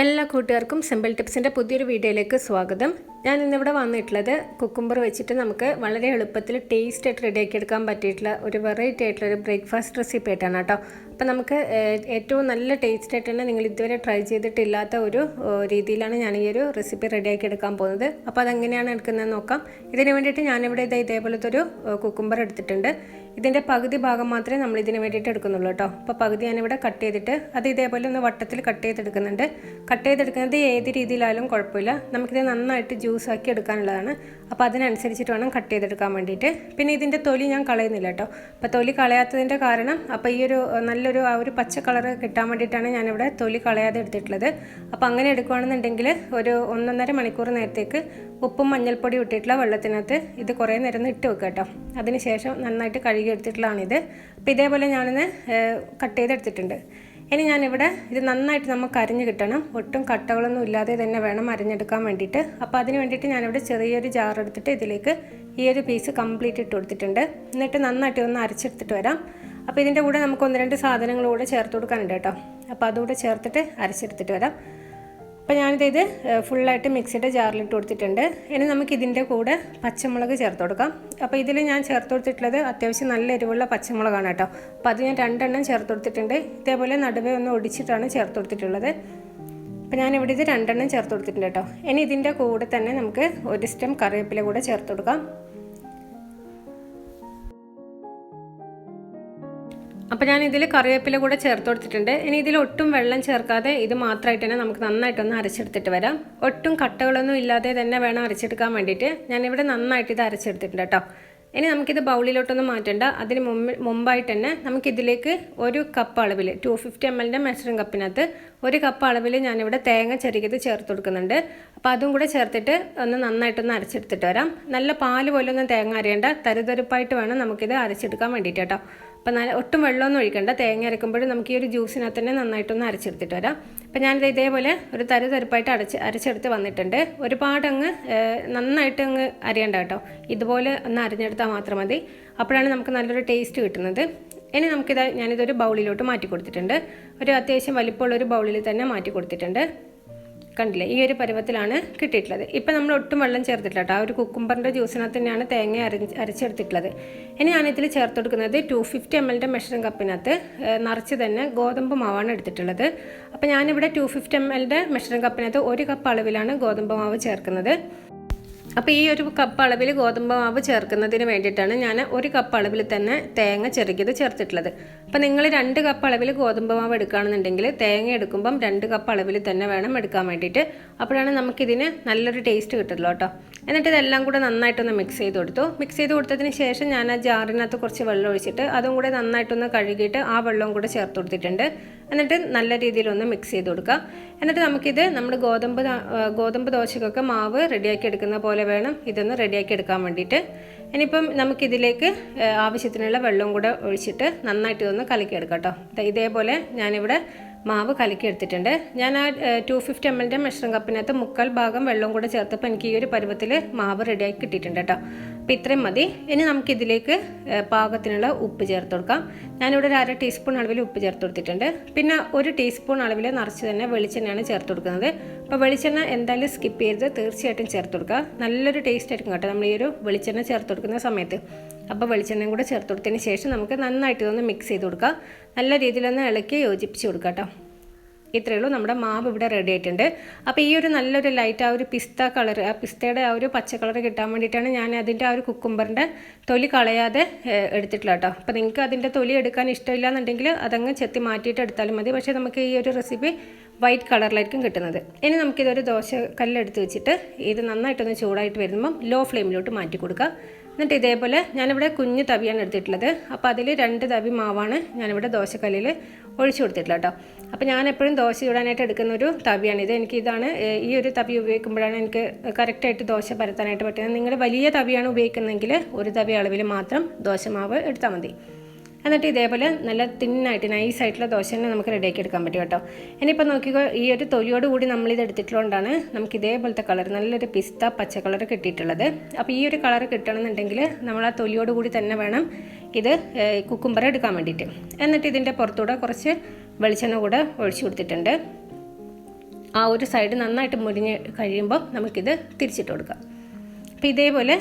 എല്ലാ കൂട്ടുകാർക്കും സിമ്പിൾ ടിപ്സിന്റെ പുതിയൊരു വീഡിയോയിലേക്ക് സ്വാഗതം. ഞാൻ ഇന്നിവിടെ വന്നിട്ടുള്ളത് കുക്കുംബർ വെച്ചിട്ട് നമുക്ക് വളരെ എളുപ്പത്തിൽ ടേസ്റ്റ് ആയിട്ട് റെഡിയാക്കി എടുക്കാൻ പറ്റിയിട്ടുള്ള ഒരു വെറൈറ്റി ആയിട്ടുള്ള ഒരു ബ്രേക്ക്ഫാസ്റ്റ് റെസിപ്പി ആയിട്ടാണ് കേട്ടോ. അപ്പോൾ നമുക്ക് ഏറ്റവും നല്ല ടേസ്റ്റ് ആയിട്ട് തന്നെ നിങ്ങൾ ഇതുവരെ ട്രൈ ചെയ്തിട്ടില്ലാത്ത ഒരു രീതിയിലാണ് ഞാൻ ഈ ഒരു റെസിപ്പി റെഡിയാക്കി എടുക്കാൻ പോകുന്നത്. അപ്പോൾ അതെങ്ങനെയാണ് എടുക്കുന്നതെന്ന് നോക്കാം. ഇതിന് വേണ്ടിയിട്ട് ഞാനിവിടെ ഇത് ഇതേപോലത്തെ ഒരു കുക്കുംബർ എടുത്തിട്ടുണ്ട്. ഇതിന്റെ പകുതി ഭാഗം മാത്രമേ നമ്മൾ ഇതിന് വേണ്ടിയിട്ട് എടുക്കുന്നുള്ളൂ കേട്ടോ. അപ്പോൾ പകുതി ഞാനിവിടെ കട്ട് ചെയ്തിട്ട് അത് ഇതേപോലെ ഒന്ന് വട്ടത്തിൽ കട്ട് ചെയ്തെടുക്കുന്നുണ്ട്. കട്ട് ചെയ്തെടുക്കുന്നത് ഏത് രീതിയിലായാലും കുഴപ്പമില്ല. നമുക്കിത് നന്നായിട്ട് ജ്യൂസാക്കി എടുക്കാനുള്ളതാണ്. അപ്പോൾ അതിനനുസരിച്ചിട്ട് വേണം കട്ട് ചെയ്തെടുക്കാൻ വേണ്ടിയിട്ട്. പിന്നെ ഇതിന്റെ തൊലി ഞാൻ കളയുന്നില്ല കേട്ടോ. അപ്പോൾ തൊലി കളയാത്തതിന്റെ കാരണം അപ്പോൾ ഈ ഒരു നല്ലൊരു ആ ഒരു പച്ച കളർ കിട്ടാൻ വേണ്ടിയിട്ടാണ് ഞാനിവിടെ തൊലി കളയാതെ എടുത്തിട്ടുള്ളത്. അപ്പോൾ അങ്ങനെ എടുക്കുകയാണെന്നുണ്ടെങ്കിൽ ഒരു ഒന്നൊന്നര മണിക്കൂർ നേരത്തേക്ക് ഉപ്പും മഞ്ഞൾപ്പൊടി ഇട്ടിട്ടുള്ള വെള്ളത്തിനകത്ത് ഇത് കുറേ നേരം ഇട്ട് വെക്കുക കേട്ടോ. അതിനുശേഷം നന്നായിട്ട് കഴുകി എടുത്തിട്ടുള്ളതാണിത്. അപ്പോൾ ഇതേപോലെ ഞാനിന്ന് കട്ട് ചെയ്തെടുത്തിട്ടുണ്ട്. ഇനി ഞാനിവിടെ ഇത് നന്നായിട്ട് നമുക്ക് അരിഞ്ഞ് കിട്ടണം. ഒട്ടും കട്ടകളൊന്നും ഇല്ലാതെ തന്നെ വേണം അരിഞ്ഞെടുക്കാൻ വേണ്ടിയിട്ട്. അപ്പോൾ അതിന് വേണ്ടിയിട്ട് ഞാനിവിടെ ചെറിയൊരു ജാർ എടുത്തിട്ട് ഇതിലേക്ക് ഈ ഒരു പീസ് കംപ്ലീറ്റ് ഇട്ട് കൊടുത്തിട്ടുണ്ട്. എന്നിട്ട് നന്നായിട്ട് ഒന്ന് അരച്ചെടുത്തിട്ട് വരാം. അപ്പോൾ ഇതിന്റെ കൂടെ നമുക്ക് ഒന്ന് രണ്ട് സാധനങ്ങൾ കൂടെ ചേർത്ത് കൊടുക്കാനുണ്ട് കേട്ടോ. അപ്പോൾ അതുകൂടെ ചേർത്തിട്ട് അരച്ചെടുത്തിട്ട് വരാം. അപ്പോൾ ഞാനിത് ഇത് ഫുള്ളായിട്ട് മിക്സിയുടെ ജാറിലിട്ട് കൊടുത്തിട്ടുണ്ട്. ഇനി നമുക്ക് ഇതിന്റെ കൂടെ പച്ചമുളക് ചേർത്ത് കൊടുക്കാം. അപ്പോൾ ഇതിൽ ഞാൻ ചേർത്ത് കൊടുത്തിട്ടുള്ളത് അത്യാവശ്യം നല്ല എരിവുള്ള പച്ചമുളകാണ് കേട്ടോ. അപ്പോൾ അത് ഞാൻ രണ്ടെണ്ണം ചേർത്ത് കൊടുത്തിട്ടുണ്ട്. ഇതേപോലെ നടുവേ ഒന്ന് ഒടിച്ചിട്ടാണ് ചേർത്ത് കൊടുത്തിട്ടുള്ളത്. അപ്പോൾ ഞാനിവിടെ ഇത് രണ്ടെണ്ണം ചേർത്ത് കൊടുത്തിട്ടുണ്ട് കേട്ടോ. ഇനി ഇതിന്റെ കൂടെ തന്നെ നമുക്ക് ഒരു സ്റ്റം കറിവേപ്പില കൂടെ ചേർത്ത് കൊടുക്കാം. അപ്പോൾ ഞാൻ ഇതിൽ കറിവേപ്പില കൂടെ ചേർത്ത് കൊടുത്തിട്ടുണ്ട് ഇനി ഇതിൽ ഒട്ടും വെള്ളം ചേർക്കാതെ ഇത് മാത്രമായിട്ട് തന്നെ നമുക്ക് നന്നായിട്ടൊന്ന് അരച്ചെടുത്തിട്ട് വരാം. ഒട്ടും കട്ടകളൊന്നും ഇല്ലാതെ തന്നെ വേണം അരച്ചെടുക്കാൻ വേണ്ടിയിട്ട്. ഞാനിവിടെ നന്നായിട്ട് ഇത് അരച്ചെടുത്തിട്ടുണ്ട് കേട്ടോ. ഇനി നമുക്കിത് ബൗളിലോട്ടൊന്നും മാറ്റണ്ട. അതിന് മുമ്പ് മുമ്പായിട്ട് തന്നെ നമുക്കിതിലേക്ക് ഒരു കപ്പ് അളവിൽ ടു ഫിഫ്റ്റി എം എല്ലിന്റെ മെഷറിംഗ് കപ്പിനകത്ത് ഒരു കപ്പ് അളവിൽ ഞാനിവിടെ തേങ്ങ ചെറുക്കിയത് ചേർത്ത് കൊടുക്കുന്നുണ്ട് അപ്പോൾ അതും കൂടെ ചേർത്തിട്ട് ഒന്ന് നന്നായിട്ടൊന്ന് അരച്ചെടുത്തിട്ട് വരാം. നല്ല പാൽ പോലെ ഒന്നും തേങ്ങ അരയേണ്ട. തരുതരുപ്പായിട്ട് വേണം നമുക്കിത് അരച്ചെടുക്കാൻ വേണ്ടിയിട്ട് കേട്ടോ. അപ്പോൾ നല്ല ഒട്ടും വെള്ളമൊന്നും ഒഴിക്കണ്ട. തേങ്ങ അരക്കുമ്പോഴും നമുക്ക് ഈ ഒരു ജ്യൂസിനകത്ത് തന്നെ നന്നായിട്ടൊന്ന് അരച്ചെടുത്തിട്ട് വരാം. അപ്പോൾ ഞാനിത് ഇതേപോലെ ഒരു തരു തരുപ്പായിട്ട് അടച്ച് അരച്ചെടുത്ത് വന്നിട്ടുണ്ട്. ഒരുപാട് അങ്ങ് നന്നായിട്ട് അങ്ങ് അരിയണ്ട കേട്ടോ. ഇതുപോലെ ഒന്ന് അരിഞ്ഞെടുത്താൽ മാത്രം മതി. അപ്പോഴാണ് നമുക്ക് നല്ലൊരു ടേസ്റ്റ് കിട്ടുന്നത്. ഇനി നമുക്കിത് ഞാനിതൊരു ബൗളിലോട്ട് മാറ്റി കൊടുത്തിട്ടുണ്ട്. ഒരു അത്യാവശ്യം വലിപ്പമുള്ള ഒരു ബൗളിൽ തന്നെ മാറ്റി കൊടുത്തിട്ടുണ്ട്. കണ്ടില്ലേ? ഈ ഒരു പരുവത്തിലാണ് കിട്ടിയിട്ടുള്ളത്. ഇപ്പം നമ്മൾ ഒട്ടും വെള്ളം ചേർത്തിട്ടില്ല കേട്ടോ. ആ ഒരു കുക്കുംബറിന്റെ ജ്യൂസിനകത്ത് തന്നെയാണ് തേങ്ങ അരഞ്ഞ് അരച്ചെടുത്തിട്ടുള്ളത്. ഇനി ഞാനിതിൽ ചേർത്ത് കൊടുക്കുന്നത് ടു ഫിഫ്റ്റി എം എല്ലിന്റെ മെഷറിംഗ് കപ്പിനകത്ത് നിറച്ച് തന്നെ ഗോതമ്പ് മാവാണ് എടുത്തിട്ടുള്ളത്. അപ്പോൾ ഞാനിവിടെ ടു ഫിഫ്റ്റി എം എല്ലിന്റെ മെഷറിംഗ് കപ്പിനകത്ത് ഒരു കപ്പ് അളവിലാണ് ഗോതമ്പ് മാവ് ചേർക്കുന്നത്. അപ്പോൾ ഈ ഒരു കപ്പ് അളവിൽ ഗോതമ്പ് മാവ് ചേർക്കുന്നതിന് വേണ്ടിയിട്ടാണ് ഞാൻ ഒരു കപ്പ് അളവിൽ തന്നെ തേങ്ങ ചെറുക്കിയത് ചേർത്തിട്ടുള്ളത്. അപ്പോൾ നിങ്ങൾ രണ്ട് കപ്പ് അളവിൽ ഗോതമ്പ് മാവ് എടുക്കുകയാണെന്നുണ്ടെങ്കിൽ തേങ്ങ എടുക്കുമ്പം രണ്ട് കപ്പ് അളവിൽ തന്നെ വേണം എടുക്കാൻ വേണ്ടിയിട്ട്. അപ്പോഴാണ് നമുക്കിതിന് നല്ലൊരു ടേസ്റ്റ് കിട്ടുള്ളൂ കേട്ടോ. എന്നിട്ട് ഇതെല്ലാം കൂടെ നന്നായിട്ടൊന്ന് മിക്സ് ചെയ്ത് കൊടുത്തു. മിക്സ് ചെയ്ത് കൊടുത്തതിന് ശേഷം ഞാൻ ആ ജാറിനകത്ത് കുറച്ച് വെള്ളം ഒഴിച്ചിട്ട് അതും കൂടെ നന്നായിട്ടൊന്ന് കഴുകിയിട്ട് ആ വെള്ളവും കൂടെ ചേർത്ത് കൊടുത്തിട്ടുണ്ട്. എന്നിട്ട് നല്ല രീതിയിലൊന്ന് മിക്സ് ചെയ്ത് കൊടുക്കുക. എന്നിട്ട് നമുക്കിത് നമ്മുടെ ഗോതമ്പ് ഗോതമ്പ് ദോശക്കൊക്കെ മാവ് റെഡിയാക്കി എടുക്കുന്ന പോലെ വേണം ഇതൊന്ന് റെഡിയാക്കി എടുക്കാൻ വേണ്ടിയിട്ട്. ഇനിയിപ്പം നമുക്കിതിലേക്ക് ആവശ്യത്തിനുള്ള വെള്ളവും കൂടെ ഒഴിച്ചിട്ട് നന്നായിട്ട് ഇതൊന്ന് കലക്കിയെടുക്കാം കേട്ടോ. ഇതേപോലെ ഞാനിവിടെ മാവ് കലക്കി എടുത്തിട്ടുണ്ട് ഞാൻ ആ ടു ഫിഫ്റ്റി എം എല്ലിന്റെ മെഷറിംഗ് കപ്പിനകത്ത് മുക്കാൽ ഭാഗം വെള്ളവും കൂടെ ചേർത്തപ്പോൾ എനിക്ക് ഈ ഒരു പരുവത്തിൽ മാവ് റെഡിയാക്കി കിട്ടിയിട്ടുണ്ട് കേട്ടോ. അപ്പോൾ ഇത്രയും മതി. ഇനി നമുക്കിതിലേക്ക് പാകത്തിനുള്ള ഉപ്പ് ചേർത്ത് കൊടുക്കാം. ഞാനിവിടെ ഒരു അര ടീസ്പൂൺ അളവിൽ ഉപ്പ് ചേർത്ത് കൊടുത്തിട്ടുണ്ട്. പിന്നെ ഒരു ടീസ്പൂൺ അളവിൽ നിറച്ച് തന്നെ വെളിച്ചെണ്ണയാണ് ചേർത്ത് കൊടുക്കുന്നത്. അപ്പോൾ വെളിച്ചെണ്ണ എന്തായാലും സ്കിപ്പ് ചെയ്ത് തീർച്ചയായിട്ടും ചേർത്ത് കൊടുക്കുക. നല്ലൊരു ടേസ്റ്റ് ആയിരിക്കും കേട്ടോ നമ്മൾ ഈ ഒരു വെളിച്ചെണ്ണ ചേർത്ത് കൊടുക്കുന്ന സമയത്ത്. അപ്പോൾ വെളിച്ചെണ്ണയും കൂടെ ചേർത്ത് കൊടുത്തതിന് ശേഷം നമുക്ക് നന്നായിട്ട് ഇതൊന്ന് മിക്സ് ചെയ്ത് കൊടുക്കുക നല്ല രീതിയിലൊന്ന് ഇളക്കി യോജിപ്പിച്ച് കൊടുക്കുക കേട്ടോ ഇത്രയേ ഉള്ളൂ. നമ്മുടെ മാവ് ഇവിടെ റെഡി ആയിട്ടുണ്ട്. അപ്പോൾ ഈ ഒരു നല്ലൊരു ലൈറ്റ് ആ ഒരു പിസ്ത കളർ ആ പിസ്തയുടെ ആ ഒരു പച്ച കളർ കിട്ടാൻ വേണ്ടിയിട്ടാണ് ഞാൻ അതിന്റെ ആ ഒരു കുക്കുംബറിന്റെ തൊലി കളയാതെ എടുത്തിട്ടുള്ളത് കേട്ടോ അപ്പോൾ നിങ്ങൾക്ക് അതിന്റെ തൊലി എടുക്കാൻ ഇഷ്ടമില്ല എന്നുണ്ടെങ്കിൽ അതങ്ങ് ചെത്തി മാറ്റിയിട്ട് എടുത്താലും മതി. പക്ഷേ നമുക്ക് ഈ ഒരു റെസിപ്പി വൈറ്റ് കളറിലായിരിക്കും കിട്ടുന്നത്. ഇനി നമുക്കിതൊരു ദോശ കല്ലെടുത്ത് വെച്ചിട്ട് ഇത് നന്നായിട്ടൊന്ന് ചൂടായിട്ട് വരുമ്പം ലോ ഫ്ലെയിമിലോട്ട് മാറ്റി കൊടുക്കുക. എന്നിട്ട് ഇതേപോലെ ഞാനിവിടെ കുഞ്ഞ് തവിയാണ് എടുത്തിട്ടുള്ളത്. അപ്പോൾ അതിൽ രണ്ട് തവി മാവാണ് ഞാനിവിടെ ദോശക്കല്ലിൽ ഒഴിച്ചു കൊടുത്തിട്ടുള്ളത് കേട്ടോ. അപ്പോൾ ഞാൻ എപ്പോഴും ദോശ ചൂടാനായിട്ട് എടുക്കുന്ന ഒരു തവിയാണിത് എനിക്ക് ഇതാണ് ഈ ഒരു തവി ഉപയോഗിക്കുമ്പോഴാണ് എനിക്ക് കറക്റ്റായിട്ട് ദോശ പരത്താനായിട്ട് പറ്റുന്നത്. നിങ്ങൾ വലിയ തവിയാണ് ഉപയോഗിക്കുന്നതെങ്കിൽ ഒരു തവി അളവിൽ മാത്രം ദോശ മാവ് എടുത്താൽ മതി. എന്നിട്ട് ഇതേപോലെ നല്ല തിന്നായിട്ട് നൈസായിട്ടുള്ള ദോശ തന്നെ നമുക്ക് റെഡിയാക്കി എടുക്കാൻ പറ്റും കേട്ടോ. ഇനിയിപ്പോൾ നോക്കിക്കോ ഈ ഒരു തൊലിയോട് കൂടി നമ്മളിത് എടുത്തിട്ടുള്ളതുകൊണ്ടാണ് നമുക്ക് ഇതേപോലത്തെ കളർ നല്ലൊരു പിസ്ത പച്ച കളർ കിട്ടിയിട്ടുള്ളത്. അപ്പോൾ ഈ ഒരു കളർ കിട്ടണമെന്നുണ്ടെങ്കിൽ നമ്മൾ ആ തൊലിയോട് കൂടി തന്നെ വേണം ഇത് കുക്കുംബർ എടുക്കാൻ വേണ്ടിയിട്ട്. എന്നിട്ട് ഇതിന്റെ പുറത്തൂടെ കുറച്ച് വെളിച്ചെണ്ണ കൂടെ ഒഴിച്ചു കൊടുത്തിട്ടുണ്ട്. ആ ഒരു സൈഡ് നന്നായിട്ട് മുരിഞ്ഞ് കഴിയുമ്പോൾ നമുക്കിത് തിരിച്ചിട്ട് കൊടുക്കാം. അപ്പോൾ ഇതേപോലെ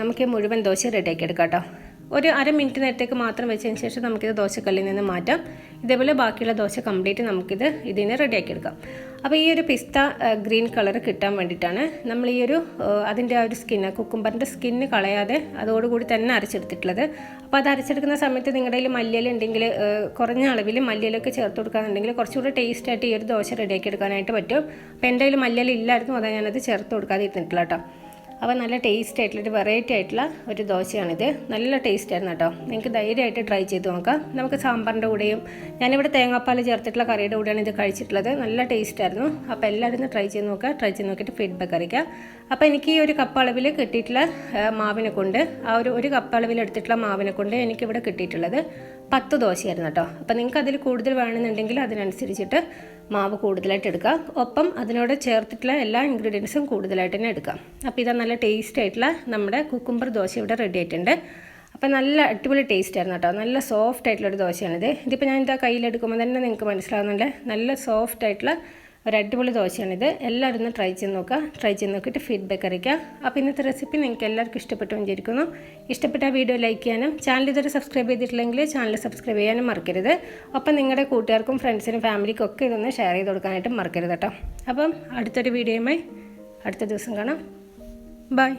നമുക്ക് മുഴുവൻ ദോശ റെഡിയാക്കി എടുക്കാം കേട്ടോ. ഒരു അര മിനിറ്റ് നേരത്തേക്ക് മാത്രം വെച്ചതിന് ശേഷം നമുക്കിത് ദോശക്കല്ലിൽ നിന്ന് മാറ്റാം. ഇതേപോലെ ബാക്കിയുള്ള ദോശ കംപ്ലീറ്റ് നമുക്കിത് ഇതിന് റെഡിയാക്കി എടുക്കാം അപ്പോൾ ഈ ഒരു പിസ്ത ഗ്രീൻ കളർ കിട്ടാൻ വേണ്ടിയിട്ടാണ് നമ്മൾ ഈ ഒരു അതിന്റെ ആ ഒരു സ്കിന്ന് കുക്കുംബറിന്റെ സ്കിന്ന് കളയാതെ അതോടുകൂടി തന്നെ അരച്ചെടുത്തിട്ടുള്ളത്. അപ്പോൾ അത് അരച്ചെടുക്കുന്ന സമയത്ത് നിങ്ങളുടെ കയ്യിൽ മല്ലിയില ഉണ്ടെങ്കിൽ കുറഞ്ഞ അളവിൽ മല്ലിയിലൊക്കെ ചേർത്ത് കൊടുക്കുകയാണെന്നുണ്ടെങ്കിൽ കുറച്ചുകൂടി ടേസ്റ്റ് ആയിട്ട് ഈ ഒരു ദോശ റെഡിയാക്കി എടുക്കാനായിട്ട് പറ്റും. അപ്പോൾ എന്റെ കയ്യിൽ മല്ലിയില ഇല്ലായിരുന്നു അതാണ് ഞാനത് ചേർത്ത് കൊടുക്കാതെ ഇരുന്നിട്ടില്ല കേട്ടോ. അപ്പോൾ നല്ല ടേസ്റ്റ് ആയിട്ടുള്ള ഒരു വെറൈറ്റി ആയിട്ടുള്ള ഒരു ദോശയാണിത്. നല്ല ടേസ്റ്റ് ആയിരുന്നു കേട്ടോ. നിങ്ങൾക്ക് ധൈര്യമായിട്ട് ട്രൈ ചെയ്ത് നോക്കാം. നമുക്ക് സാമ്പാറിന്റെ കൂടെയും ഞാനിവിടെ തേങ്ങാപ്പാൽ ചേർത്തിട്ടുള്ള കറിയുടെ കൂടെയാണ് ഇത് കഴിച്ചിട്ടുള്ളത്. നല്ല ടേസ്റ്റ് ആയിരുന്നു. അപ്പോൾ എല്ലാവരും ഒന്ന് ട്രൈ ചെയ്ത് നോക്കുക. ട്രൈ ചെയ്ത് നോക്കിയിട്ട് ഫീഡ്ബാക്ക് അറിയിക്കുക അപ്പോൾ എനിക്ക് ഈ ഒരു കപ്പ് അളവിൽ കിട്ടിയിട്ടുള്ള മാവിനെ കൊണ്ട് ആ ഒരു ഒരു കപ്പ് അളവിൽ എടുത്തിട്ടുള്ള മാവിനെ കൊണ്ട് എനിക്കിവിടെ കിട്ടിയിട്ടുള്ളത് പത്ത് ദോശയായിരുന്നു കേട്ടോ. അപ്പോൾ നിങ്ങൾക്ക് അതിൽ കൂടുതൽ വേണമെന്നുണ്ടെങ്കിൽ അതിനനുസരിച്ചിട്ട് മാവ് കൂടുതലായിട്ട് എടുക്കാം ഒപ്പം അതിനോട് ചേർത്തിട്ടുള്ള എല്ലാ ഇൻഗ്രീഡിയൻസും കൂടുതലായിട്ട് തന്നെ എടുക്കാം അപ്പോൾ ഇതാ നല്ല ടേസ്റ്റ് ആയിട്ടുള്ള നമ്മുടെ കുക്കുംബർ ദോശ ഇവിടെ റെഡി ആയിട്ടുണ്ട്. അപ്പോൾ നല്ല അടിപൊളി ടേസ്റ്റ് ആയിരുന്നു കേട്ടോ. നല്ല സോഫ്റ്റ് ആയിട്ടുള്ളൊരു ദോശയാണിത്. ഇതിപ്പോൾ ഞാൻ ഇതാ കയ്യിലെടുക്കുമ്പോൾ തന്നെ നിങ്ങൾക്ക് മനസ്സിലാവുന്നുണ്ട്. നല്ല സോഫ്റ്റ് ആയിട്ടുള്ള ഒരു അടിപൊളി ദോശയാണിത്. എല്ലാവരും ഒന്ന് ട്രൈ ചെയ്ത് നോക്കുക. ട്രൈ ചെയ്ത് നോക്കിയിട്ട് ഫീഡ്ബാക്ക് അറിയിക്കുക. അപ്പോൾ ഇന്നത്തെ റെസിപ്പി നിങ്ങൾക്ക് എല്ലാവർക്കും ഇഷ്ടപ്പെട്ടു വിചാരിക്കുന്നു. ഇഷ്ടപ്പെട്ട വീഡിയോ ലൈക്ക് ചെയ്യാനും ചാനൽ ഇതുവരെ സബ്സ്ക്രൈബ് ചെയ്തിട്ടില്ലെങ്കിൽ ചാനൽ സബ്സ്ക്രൈബ് ചെയ്യാനും മറക്കരുത്. അപ്പം നിങ്ങളുടെ കൂട്ടുകാർക്കും ഫ്രണ്ട്സിനും ഫാമിലിക്കും ഒക്കെ ഇതൊന്ന് ഷെയർ ചെയ്ത് കൊടുക്കാനായിട്ട് മറക്കരുത് കേട്ടോ. അപ്പം അടുത്തൊരു വീഡിയോയുമായി അടുത്ത ദിവസം കാണാം. ബൈ